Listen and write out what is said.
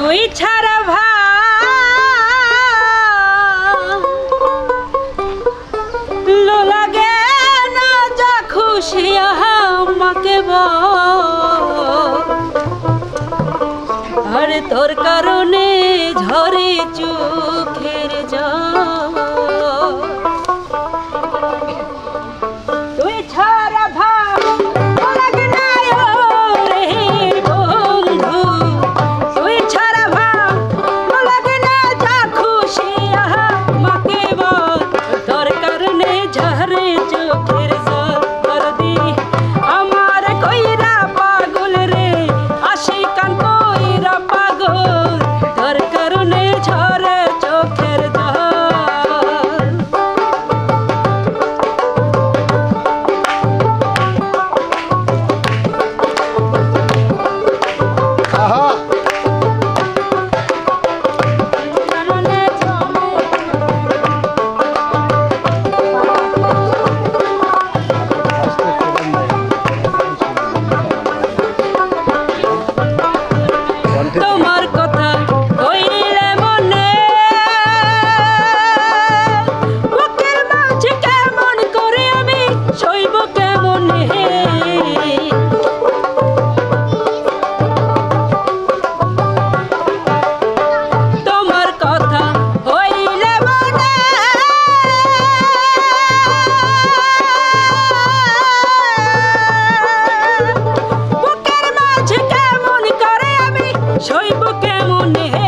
তুই ছাড়া লাগে না যা খুশি আমাকে আরে তোর কারণে ঝরে চোখের যা ঝরে মনে